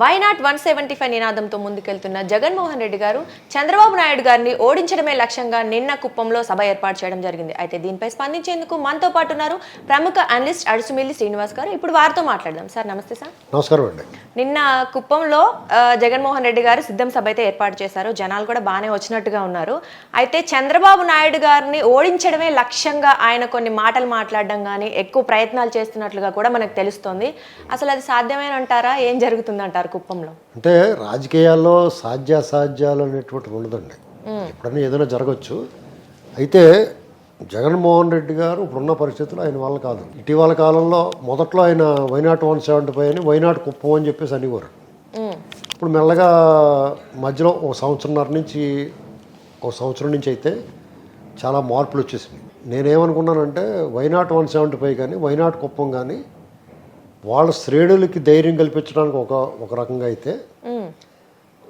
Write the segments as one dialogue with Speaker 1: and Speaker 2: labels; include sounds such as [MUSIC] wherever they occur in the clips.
Speaker 1: Why not one seventy five నినాదంతో ముందుకెళ్తున్న జగన్మోహన్ రెడ్డి గారు చంద్రబాబు నాయుడు గారిని ఓడించడమే లక్ష్యంగా నిన్న కుప్పంలో సభ ఏర్పాటు చేయడం జరిగింది. అయితే దీనిపై స్పందించేందుకు మనతో పాటు ఉన్నారు ప్రముఖ అనలిస్ట్ అడుసుమిల్లి శ్రీనివాస్ గారు. ఇప్పుడు వారితో మాట్లాడదాం. సార్ నమస్తే సార్.
Speaker 2: నమస్కారం అండి.
Speaker 1: నిన్న కుప్పంలో జగన్మోహన్ రెడ్డి గారు సిద్ధం సభ అయితే ఏర్పాటు చేశారు. జనాలు కూడా బాగానే వచ్చినట్టుగా ఉన్నారు. అయితే చంద్రబాబు నాయుడు గారిని ఓడించడమే లక్ష్యంగా ఆయన కొన్ని మాటలు మాట్లాడడం కానీ ఎక్కువ ప్రయత్నాలు చేస్తున్నట్లుగా కూడా మనకు తెలుస్తోంది. అసలు అది సాధ్యమైన అంటారా ఏం జరుగుతుంది అంటారు కుప్పంలో.
Speaker 2: అంటే రాజకీయాల్లో సాధ్యాసాధ్యాలు అనేటువంటి ఉండదండి. ఎప్పుడైనా ఏదైనా జరగచ్చు. అయితే జగన్మోహన్ రెడ్డి గారు ఇప్పుడున్న పరిస్థితులు ఆయన వల్ల కాదు. ఇటీవల కాలంలో మొదట్లో ఆయన why not one seventy five అని వైనాట్ కుప్పం అని చెప్పేసి అనేవారు. ఇప్పుడు మెల్లగా మధ్యలో ఒక సంవత్సరంన్నర నుంచి ఒక సంవత్సరం నుంచి అయితే చాలా మార్పులు వచ్చేసినాయి. నేనేమనుకున్నానంటే why not one seventy five కానీ వైనాట్ కుప్పం కానీ వాళ్ళ శ్రేణులకి ధైర్యం కల్పించడానికి ఒక ఒక రకంగా అయితే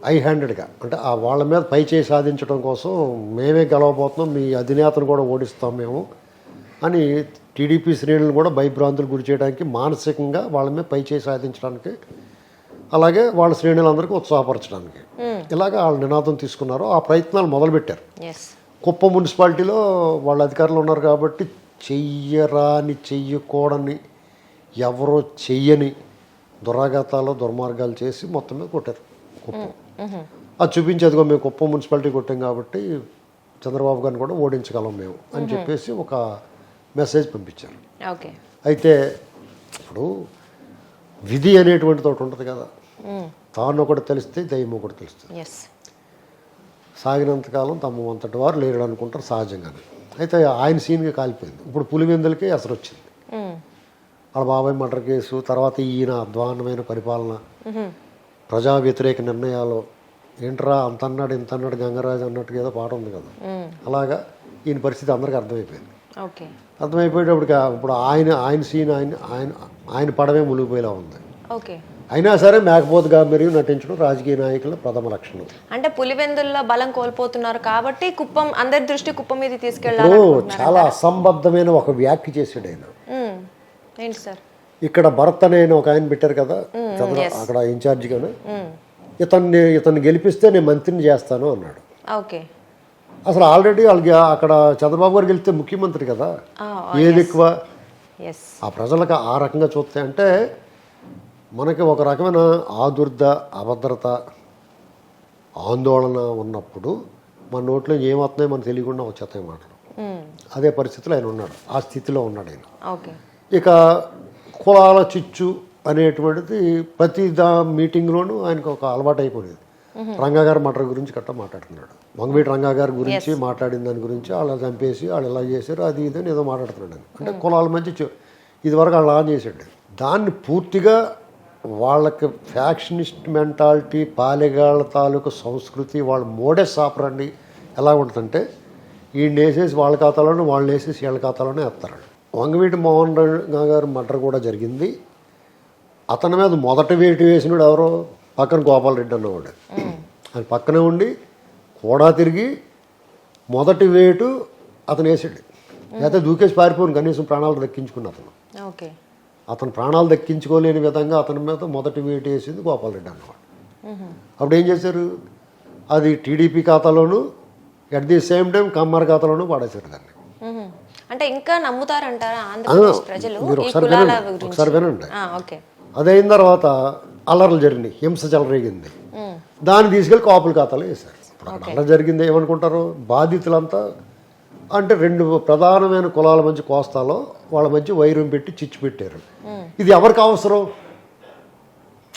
Speaker 2: ఐ హ్యాండెడ్గా అంటే ఆ వాళ్ళ మీద పై చేయి సాధించడం కోసం మేమే గెలవబోతున్నాం మీ అధినేతను కూడా ఓడిస్తాం మేము అని టీడీపీ శ్రేణులను కూడా భయభ్రాంతులు గురి చేయడానికి మానసికంగా వాళ్ళ మీద పై చేయి సాధించడానికి అలాగే వాళ్ళ శ్రేణులందరికీ ఉత్సాహపరచడానికి. ఇలాగ వాళ్ళ నినాదం తీసుకున్నారు. ఆ ప్రయత్నాలు మొదలుపెట్టారు. కుప్పం మున్సిపాలిటీలో వాళ్ళ అధికారులు ఉన్నారు కాబట్టి చెయ్యరాని చెయ్యకూడని ఎవరో చెయ్యని దురాఘాతాలు దుర్మార్గాలు చేసి మొత్తం మీద కొట్టారు. కుప్పం. అది చూపించేదిగో మేము కుప్పం మున్సిపాలిటీ కొట్టాం కాబట్టి చంద్రబాబు గారిని కూడా ఓడించగలం మేము అని చెప్పేసి ఒక మెసేజ్ పంపించారు. అయితే ఇప్పుడు విధి అనేటువంటిది ఒకటి ఉంటుంది కదా. తాను ఒకటి తెలిస్తే దయ్యం ఒకటి తెలుస్తుంది. సాగినంతకాలం తమ అంతటి వారు లేరు అనుకుంటారు సహజంగానే. అయితే ఆయన సీన్గా కాలిపోయింది. ఇప్పుడు పులివెందులకే అసలు వచ్చింది వాళ్ళ బాబాయ్ మర్డర్ కేసు తర్వాత ఈయన అధ్వాన్నమైన పరిపాలన. ప్రజా వ్యతిరేక నిర్ణయాలు. ఏంట్రా అంత అన్నాడు ఇంత అన్నాడు గంగరాజు అన్నట్టుగా ఏదో పాట ఉంది కదా. అలాగా ఈయన పరిస్థితి అందరికీ అర్థమైపోయింది. ఆ- ఇప్పుడు ఆయన ఆయన సీన్ ఆయన ఆయన ఆయన పడమే మునిగిపోయేలా ఉంది. అయినా సరే మేకపోతుగా మెరుగు నటించడం రాజకీయ నాయకుల ప్రథమ లక్షణం.
Speaker 1: అంటే పులివెందుల్లో బలం కోల్పోతున్నారు కాబట్టి కుప్పం అందరి దృష్టి కుప్పం మీద
Speaker 2: ఇప్పుడు
Speaker 1: తీసుకెళ్ళాలి
Speaker 2: చాలా అసంబద్ధమైన ఒక వ్యాఖ్య చేశాడు ఆయన.
Speaker 1: ఏంటి సార్?
Speaker 2: ఇక్కడ భరత్ అనే ఒక ఆయన పెట్టారు కదా చంద్ర అక్కడ ఇన్ఛార్జిగాను. ఇతన్ని ఇతన్ని గెలిపిస్తే నేను మంత్రిని చేస్తాను అన్నాడు.
Speaker 1: ఓకే.
Speaker 2: అసలు ఆల్రెడీ వాళ్ళకి అక్కడ చంద్రబాబు గారు గెలిస్తే ముఖ్యమంత్రి కదా.
Speaker 1: ఆ,
Speaker 2: ఏది ఎక్కువ? ఆ ప్రజలకు ఆ రకంగా చూస్తే అంటే మనకి ఒక రకమైన ఆదుర్ద అభద్రత ఆందోళన ఉన్నప్పుడు మన నోట్లో ఏమవుతున్నాయో మనకు తెలియకుండా వచ్చేస్తాయి మాటలు అదే పరిస్థితిలో ఆయన ఉన్నాడు. ఆ స్థితిలో ఉన్నాడు ఆయన.
Speaker 1: ఓకే.
Speaker 2: ఇక కులాల చిచ్చు అనేటువంటిది ప్రతి దా మీటింగ్లోనూ ఆయనకు ఒక అలవాటు అయిపోయింది రంగా గారు మటర్ గురించి గట్ట మాట్లాడుతున్నాడు. వంగవీటి రంగా గారి గురించి మాట్లాడిన దాని గురించి వాళ్ళు చంపేసి వాళ్ళు ఇలా చేశారు అది ఇది అని ఏదో మాట్లాడుతున్నాడు. అంటే కులాల మధ్య ఇదివరకు వాళ్ళు ఆన్ చేసాడు దాన్ని పూర్తిగా వాళ్ళకి ఫ్యాక్షనిస్ట్ మెంటాలిటీ పాలెగాళ్ళ తాలూకు సంస్కృతి వాళ్ళ మోడెస్ ఆపరండి ఎలా ఉంటుందంటే ఈయన వేసేసి వాళ్ళ ఖాతాలోనే వాళ్ళు వేసేసి వీళ్ళ ఖాతాలోనే వేస్తారు. వంగవీటి మోహన్ గారు మర్డర్ కూడా జరిగింది. అతని మీద మొదట వేటు వేసినాడు ఎవరో పక్కన గోపాలరెడ్డి అన్నవాడు. ఆయన పక్కనే ఉండి కూడా తిరిగి మొదటి వేటు అతను వేసాడు. లేకపోతే దూకేసి పారిపోను కనీసం ప్రాణాలు దక్కించుకున్న అతను.
Speaker 1: ఓకే.
Speaker 2: అతను ప్రాణాలు దక్కించుకోలేని విధంగా అతని మీద మొదటి వేటు వేసింది గోపాలరెడ్డి అన్నవాడు. అప్పుడు ఏం చేశారు? అది టీడీపీ ఖాతాలోను ఎట్ ది సేమ్ టైం కమ్మర్ ఖాతాలోనూ పడేశారు దాన్ని.
Speaker 1: అంటే ఇంకా నమ్ముతారంటారా ఆంధ్రప్రదేశ్ ప్రజలు
Speaker 2: మీరు
Speaker 1: ఈ
Speaker 2: ఒకసారి
Speaker 1: కులాల
Speaker 2: వినండి
Speaker 1: గురించి?
Speaker 2: ఒకసారి వినండి.
Speaker 1: ఆ, ఓకే.
Speaker 2: అది అయిన తర్వాత అల్లర్లు జరిగినాయి హింస చెలరేగింది. దాన్ని తీసుకెళ్ళి కాపుల ఖాతాలో వేశారు. అల్లరి జరిగింది ఏమనుకుంటారు? బాధితులంతా అంటే రెండు ప్రధానమైన కులాల మధ్య కోస్తాలో వాళ్ళ మధ్య వైరం పెట్టి చిచ్చు పెట్టారు. ఇది ఎవరికి అవసరం?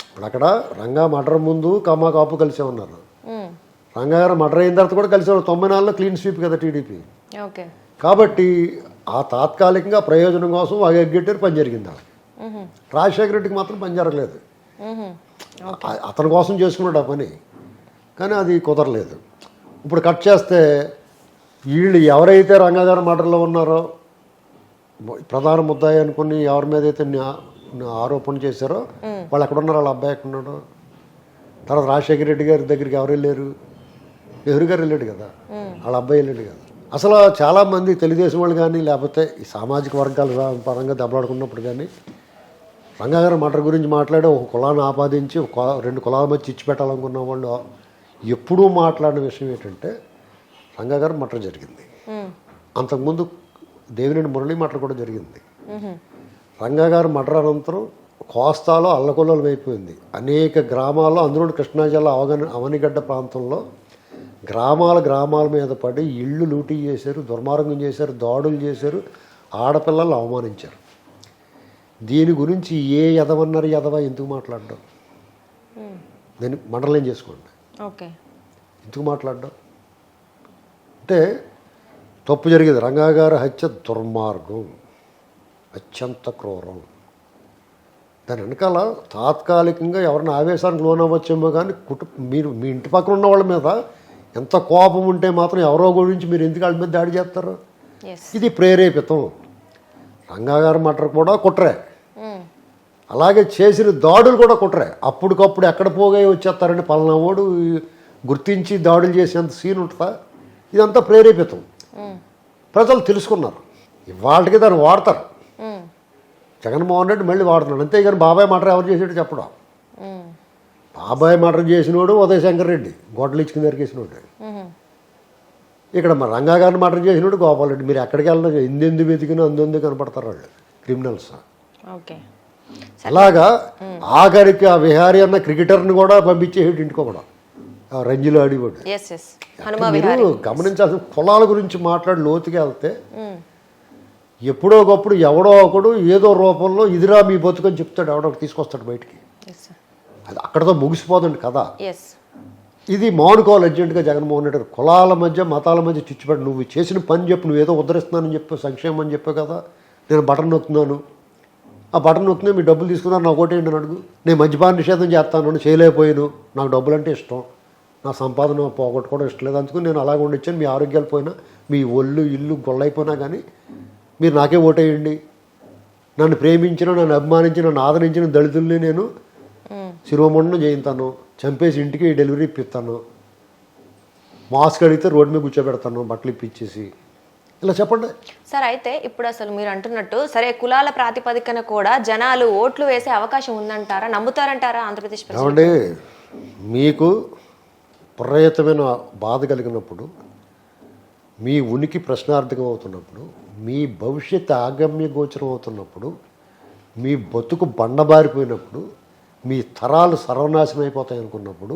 Speaker 2: ఇప్పుడు అక్కడ రంగా మర్డర్ ముందు కమ్మ కాపు కలిసే ఉన్నారు. రంగా గారు మర్డర్ అయిన తర్వాత కూడా కలిసే ఉన్నారు తొంభై నాలుగులో క్లీన్ స్వీప్ కదా టీడీపీ. కాబట్టి ఆ తాత్కాలికంగా ప్రయోజనం కోసం అగగ్గెట్టారు పని జరిగింది. రాజశేఖర రెడ్డికి మాత్రం పని జరగలేదు. ఆ- అతని కోసం చేసుకున్నాడు ఆ పని. కానీ అది కుదరలేదు. ఇప్పుడు కట్ చేస్తే వీళ్ళు ఎవరైతే రంగాగారి మర్డర్లో ఉన్నారో ప్రధాన ముద్దాయి అనుకుని ఎవరి మీద అయితే ఆరోపణ చేశారో వాళ్ళు ఎక్కడ ఉన్నారు? వాళ్ళ అబ్బాయి ఎక్కడున్నాడు తర్వాత రాజశేఖర రెడ్డి గారి దగ్గరికి ఎవరు వెళ్ళారు? నెహ్రూ గారు వెళ్ళాడు కదా. వాళ్ళ అబ్బాయి వెళ్ళాడు కదా. అసలు చాలామంది తెలుగుదేశం వాళ్ళు కానీ లేకపోతే ఈ సామాజిక వర్గాల పరంగా దెబ్బలాడుకున్నప్పుడు కానీ రంగాగారి మటర్ గురించి మాట్లాడి ఒక కులాన్ని ఆపాదించి ఒక రెండు కులాల మధ్య ఇచ్చి పెట్టాలనుకున్న వాళ్ళు ఎప్పుడూ మాట్లాడిన విషయం ఏంటంటే రంగాగారి మటర్ జరిగింది. అంతకుముందు దేవినేని మురళీ మటర్ కూడా జరిగింది. రంగాగారి మటర్ అనంతరం కోస్తాలో అల్లకొల్లలు అయిపోయింది అనేక గ్రామాల్లో అందులో కృష్ణా జిల్లా అవగని అవనిగడ్డ ప్రాంతంలో గ్రామాల గ్రామాల మీద పడి ఇళ్ళు లూటీ చేశారు దుర్మార్గం చేశారు దాడులు చేశారు ఆడపిల్లలు అవమానించారు. దీని గురించి ఏ ఎదవన్నారు ఎదవ ఎందుకు మాట్లాడడం? నేను మండలం చేసుకోండి.
Speaker 1: ఓకే.
Speaker 2: ఎందుకు మాట్లాడడం? అంటే తప్పు జరిగేది. రంగాగారి హత్య దుర్మార్గం. అత్యంత క్రూరం. దాని వెనకాల తాత్కాలికంగా ఎవరిని ఆవేశానికి లోనవ్వచ్చేమో కానీ కుటు మీరు మీ ఇంటి పక్కన ఉన్న వాళ్ళ మీద ఎంత కోపం ఉంటే మాత్రం ఎవరో గురించి మీరు ఎందుకు వాళ్ళ మీద దాడి చేస్తారు? ఇది ప్రేరేపితం. రంగాగారి మటర్ కూడా కుట్రే. అలాగే చేసిన దాడులు కూడా కుట్రే. అప్పటికప్పుడు ఎక్కడ పోగా వచ్చేస్తారని పలానావాడు గుర్తించి దాడులు చేసేంత సీన్ ఉంటుందా? ఇదంతా ప్రేరేపితం. ప్రజలు తెలుసుకున్నారు. ఇవాళకి దాన్ని వాడతారు. జగన్మోహన్ రెడ్డి మళ్ళీ వాడుతున్నాడు. అంతేగాని బాబాయ్ మటర్ ఎవరు చేసాడు చెప్పడం? బాబాయ్ మటర్ చేసినోడు ఉదయ శంకర్ రెడ్డి గొడ్డలు ఇచ్చుకుని నరికేసినోడు. ఇక్కడ మా రంగా గారిని మటర్ చేసినోడు గోపాల్ రెడ్డి మీరు ఎక్కడికి వెళ్ళినా ఎందెందు వెతికినా అందెందు కనపడతారు వాళ్ళు క్రిమినల్స్. అలాగా ఆఖరికి ఆ విహారీ అన్న క్రికెటర్ని కూడా పంపించేసాడు ఇంటికి కూడా. ఆ రంజులు ఆడివాడు. మీరు గమనించాల్సిన కులాల గురించి మాట్లాడి లోతుకి వెళ్తే. ఎప్పుడో ఒకప్పుడు ఎవడో ఒకడు ఏదో రూపంలో ఇదిరా మీ బతుకని చెప్తాడు ఎవడో తీసుకొస్తాడు బయటికి. అది అక్కడతో ముగిసిపోదండి కదా ఇది మానుకోవాలి అర్జెంటుగా జగన్మోహన్ రెడ్డి గారు. కులాల మధ్య మతాల మధ్య చిచ్చుపెట్టి నువ్వు చేసిన పని చెప్పు నువ్వేదో ఉద్ధరిస్తున్నానని చెప్పు సంక్షేమం అని చెప్పావు కదా. నేను బటన్ నొక్కుతున్నాను. ఆ బటన్ నొక్కితే మీ డబ్బులు తీసుకున్నారు నాకు ఒకటేంటి అని అడుగు. నేను మద్యపాన నిషేధం చేస్తాను చేయలేకపోయాను. నాకు డబ్బులు అంటే ఇష్టం. నా సంపాదన పోగొట్టుకోవడం ఇష్టం లేదు. అందుకు నేను అలాగ ఉండొచ్చాను మీ ఆరోగ్యాలు పోయినా మీ ఒళ్ళు ఇల్లు గొల్లైపోయినా కానీ మీరు నాకే ఓటేయండి. నన్ను ప్రేమించిన నన్ను అభిమానించిన నన్ను ఆదరించిన దళితుల్ని నేను శిరోమండనం చేయిస్తాను చంపేసి ఇంటికి డెలివరీ ఇప్పిస్తాను. మాస్క్ అడిగితే రోడ్డు మీద కూర్చోబెడతాను బట్టలు ఇప్పించేసి. ఇలా చెప్పండి.
Speaker 1: సార్ అయితే ఇప్పుడు అసలు మీరు అంటున్నట్టు సరే కులాల ప్రాతిపదికన కూడా జనాలు ఓట్లు వేసే అవకాశం ఉందంటారా నమ్ముతారంటారా ఆంధ్రప్రదేశ్
Speaker 2: ఏమండి మీకు విపరీతమైన బాధ కలిగినప్పుడు మీ ఉనికి ప్రశ్నార్థకం అవుతున్నప్పుడు మీ భవిష్యత్తు ఆగమ్య గోచరం అవుతున్నప్పుడు మీ బతుకు బండబారిపోయినప్పుడు మీ తరాలు సర్వనాశనం అయిపోతాయి అనుకున్నప్పుడు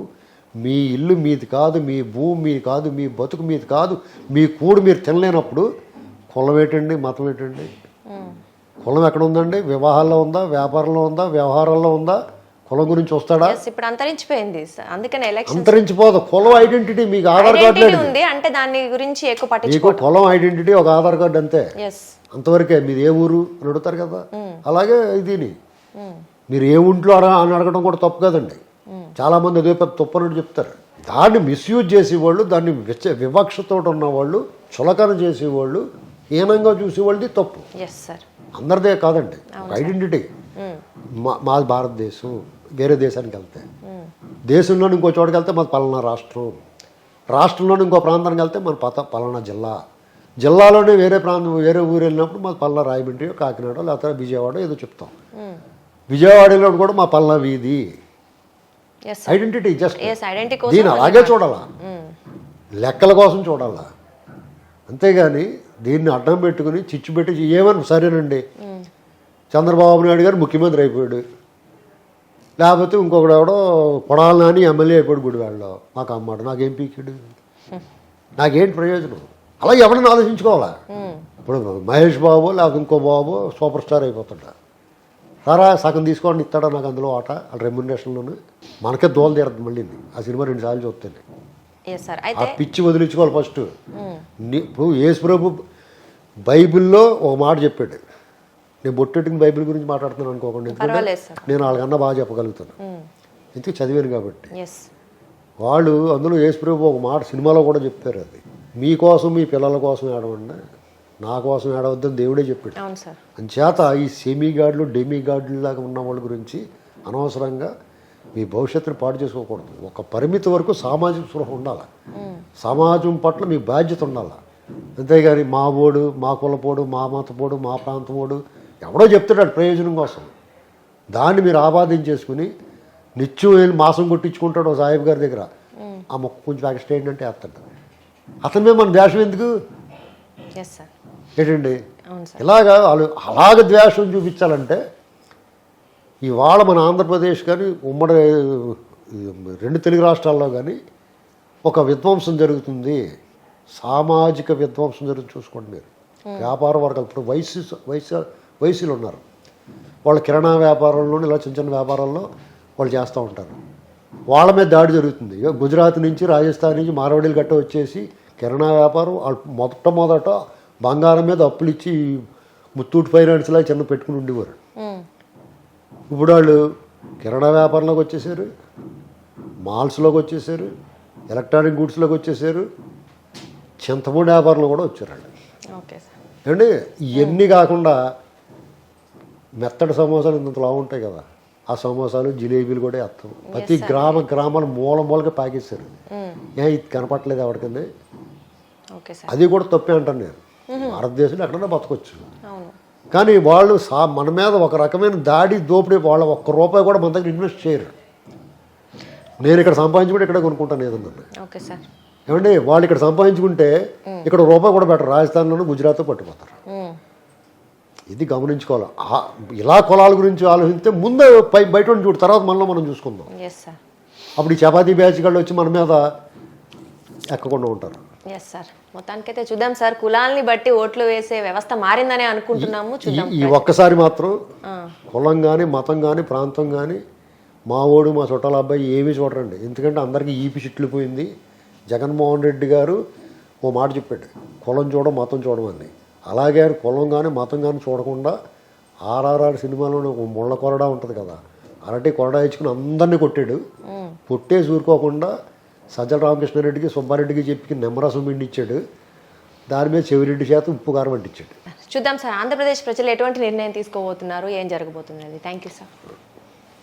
Speaker 2: మీ ఇల్లు మీది కాదు మీ భూమి మీది కాదు మీ బతుకు మీది కాదు మీ కూడు మీరు తినలేనప్పుడు కులం ఏంటండి మతం ఏంటండి? కులం ఎక్కడ ఉందండి? వివాహాల్లో ఉందా? వ్యాపారంలో ఉందా? వ్యవహారాల్లో ఉందా? కులం గురించి వస్తాడా?
Speaker 1: ఇప్పుడు అంతరించిపోయింది. అందుకనే ఎలక్షన్
Speaker 2: అంతరించిపోదు. కులం ఐడెంటిటీ మీకు ఆధార్ కార్డు
Speaker 1: ఉంది అంటే దాని గురించి ఎక్కువ
Speaker 2: మీకు
Speaker 1: పట్టించుకో
Speaker 2: కులం ఐడెంటిటీ ఒక ఆధార్ కార్డు అంతే. అంతవరకే మీది ఏ ఊరు అని అడుగుతారు కదా? అలాగే ఇది మీరు ఏ ఒంట్లో అని అడగడం కూడా తప్పు కదండి. చాలామంది అదే పెద్ద తప్పు అని చెప్తారు. దాన్ని మిస్యూజ్ చేసేవాళ్ళు దాన్ని విచ వివక్షతో ఉన్నవాళ్ళు చులకన చేసేవాళ్ళు హీనంగా చూసేవాళ్ళది తప్పు. అందరిదే కాదండి. ఐడెంటిటీ మా మాది భారతదేశం వేరే దేశానికి వెళ్తే. దేశంలో ఇంకో చోటుకి వెళ్తే మాది పలానా రాష్ట్రం. రాష్ట్రంలో ఇంకో ప్రాంతానికి వెళ్తే మన పత పలానా జిల్లా. జిల్లాలోనే వేరే ప్రాంతం వేరే ఊరు వెళ్ళినప్పుడు మాది పలానా రాయమండ్రి కాకినాడ లేకపోతే విజయవాడ ఏదో చెప్తాం. విజయవాడ వెళ్ళినప్పుడు కూడా మా పలానా వీధి. ఐడెంటిటీ జస్ట్ దీని అలాగే చూడాలా. లెక్కల కోసం చూడాలా? అంతేగాని దీన్ని అడ్డం పెట్టుకుని చిచ్చు పెట్టి ఏమని సరేనండి. చంద్రబాబు నాయుడు గారు ముఖ్యమంత్రి అయిపోయాడు. లేకపోతే ఇంకొకడు ఎవడో నాని ఎమ్మెల్యే అయిపోయాడు గుడివాడలో. నాకు అమ్మాడు [LAUGHS] నాకేం పీకిడు? నాకేంటి ప్రయోజనం? అలా ఎవడన్నా ఆలోచించుకోవాలా? ఇప్పుడు మహేష్ బాబు లేకపోతే ఇంకో బాబు సూపర్ స్టార్ అయిపోతాడు సరా సగం తీసుకోండి ఇస్తాడా నాకు అందులో ఆట ఆ రెమ్యునరేషన్లోను. మనకే దోలు తీరదు మళ్ళీ. ఆ సినిమా రెండు సార్లు చూస్తాను. ఆ పిచ్చి వదిలించుకోవాలి ఫస్ట్. ఇప్పుడు యేసు ప్రభు బైబిల్లో ఒక మాట చెప్పాడు. నేను బొట్టెట్టిన బైబిల్ గురించి మాట్లాడుతున్నాను అనుకోకండి. నేను వాళ్ళకన్నా బాగా చెప్పగలుగుతాను. ఎందుకు చదివాను కాబట్టి? వాళ్ళు అందులో యేసు ప్రభు ఒక మాట సినిమాలో కూడా చెప్పారు అది. మీకోసం మీ పిల్లల కోసం ఏడవండి నా కోసం ఏడవద్దని దేవుడే చెప్పాడు. అంచేత ఈ సెమీ గార్డులు డెమీ గార్డులు లాగా ఉన్న వాళ్ళ గురించి అనవసరంగా మీ భవిష్యత్తును పాడు చేసుకోకూడదు. ఒక పరిమితి వరకు సామాజిక స్పృహ ఉండాలి? సమాజం పట్ల మీ బాధ్యత ఉండాలి? అంతేగాని మా ఓడు మా కులపోడు మా మతపోడు మా ప్రాంతపోడు ఎవడో చెప్తున్నాడు ప్రయోజనం కోసం. దాన్ని మీరు ఆపాదించేసుకుని నిత్యం వెళ్ళి మాసం కొట్టించుకుంటాడు ఓ సాహిబ్ గారి దగ్గర? ఆ మొక్క కొంచెం ఎక్స్ట్రా ఏంటంటే వేస్తాడు. అతని మీద మన ద్వేషం ఎందుకు? ఏంటండి? ఇలాగా వాళ్ళు అలాగ ద్వేషం చూపించాలంటే ఇవాళ మన ఆంధ్రప్రదేశ్ కానీ ఉమ్మడి రెండు తెలుగు రాష్ట్రాల్లో కానీ ఒక విధ్వంసం జరుగుతుంది. సామాజిక విధ్వంసం జరుగుతుంది చూసుకోండి మీరు. వ్యాపార వర్గాలు ఇప్పుడు వయసు వయసు వయసులు ఉన్నారు. వాళ్ళ కిరాణా వ్యాపారంలోని ఇలా చిన్న చిన్న వ్యాపారాల్లో వాళ్ళు చేస్తూ ఉంటారు. వాళ్ళ మీద దాడి జరుగుతుంది. గుజరాత్ నుంచి రాజస్థాన్ నుంచి మారవడిలు గట్ట వచ్చేసి కిరాణా వ్యాపారం వాళ్ళు మొట్టమొదట బంగారం మీద అప్పులు ఇచ్చి ముత్తూట్ ఫైనాన్స్లా చిన్న పెట్టుకుని ఉండేవారు. ఇప్పుడు వాళ్ళు కిరాణా వ్యాపారంలోకి వచ్చేసారు మాల్స్లోకి వచ్చేసారు ఎలక్ట్రానిక్ గూడ్స్లోకి వచ్చేసారు చింతపండు వ్యాపారంలో కూడా వచ్చారండి
Speaker 1: ఓకే సార్.
Speaker 2: ఏమండి ఇవన్నీ కాకుండా మెత్తడి సమోసాలు ఇంతలా ఉంటాయి కదా ఆ సమోసాలు జిలేబీలు కూడా వేస్తాం. ప్రతి గ్రామ గ్రామాలు మూల
Speaker 1: మ్మ్.
Speaker 2: ఏ ఇది కనపట్లేదు
Speaker 1: సార్.
Speaker 2: అది కూడా తప్పే అంటాను నేను. భారతదేశంలో ఎక్కడైనా బతకొచ్చు. కానీ వాళ్ళు సా మన మీద ఒక రకమైన దాడి దోపిడీ వాళ్ళ ఒక్క రూపాయి కూడా మన దగ్గర ఇన్వెస్ట్ చేయరు. నేను ఇక్కడ సంపాదించుకుంటే ఇక్కడ కొనుక్కుంటాను ఏదన్నా. ఏమండి వాళ్ళు ఇక్కడ సంపాదించుకుంటే ఇక్కడ రూపాయి కూడా పెట్టరు. రాజస్థాన్లోనూ గుజరాత్ పట్టుకుపోతారు. ఇది గమనించుకోవాలి. ఇలా కులాల గురించి ఆలోచిస్తే ముందే పై బయట చూడు తర్వాత మనలో మనం చూసుకుందాం. అప్పుడు ఈ చపాతీ బ్యాచ్ వాళ్ళు వచ్చి మన మీద ఎక్కకుండా ఉంటారు.
Speaker 1: మొత్తానికైతే చూద్దాం సార్. కులాల్ని బట్టి ఓట్లు వేసే వ్యవస్థ మారిందనే అనుకుంటున్నాము.
Speaker 2: ఈ
Speaker 1: చూద్దాం.
Speaker 2: ఈ ఒక్కసారి మాత్రం కులం కానీ మతం కానీ ప్రాంతం కానీ మా ఓడు మా చుట్టాల అబ్బాయి ఏమీ చూడరండి. ఎందుకంటే అందరికీ ఈపి చిట్లు పోయింది. జగన్మోహన్ రెడ్డి గారు ఓ మాట చెప్పాడు. కులం చూడం మతం చూడమని అలాగే ఆయన కులం కానీ మతం కానీ చూడకుండా ఆర్ఆర్ఆర్ సినిమాలోనే ఒక ముళ్ళ కొరడా ఉంటుంది కదా. అరటి కొరడా ఇచ్చుకుని అందరినీ కొట్టాడు. కొట్టేసి ఊరుకోకుండా సజ్జల రామకృష్ణారెడ్డికి సుబ్బారెడ్డికి చెప్పి నిమ్మరసం పిండి దాని మీద చెవిరెడ్డి చేత ఉప్పు కారం అంటించాడు.
Speaker 1: చూద్దాం సార్. ఆంధ్రప్రదేశ్ ప్రజలు ఎటువంటి నిర్ణయం తీసుకోబోతున్నారు? ఏం జరగబోతుంది థ్యాంక్ యూ సార్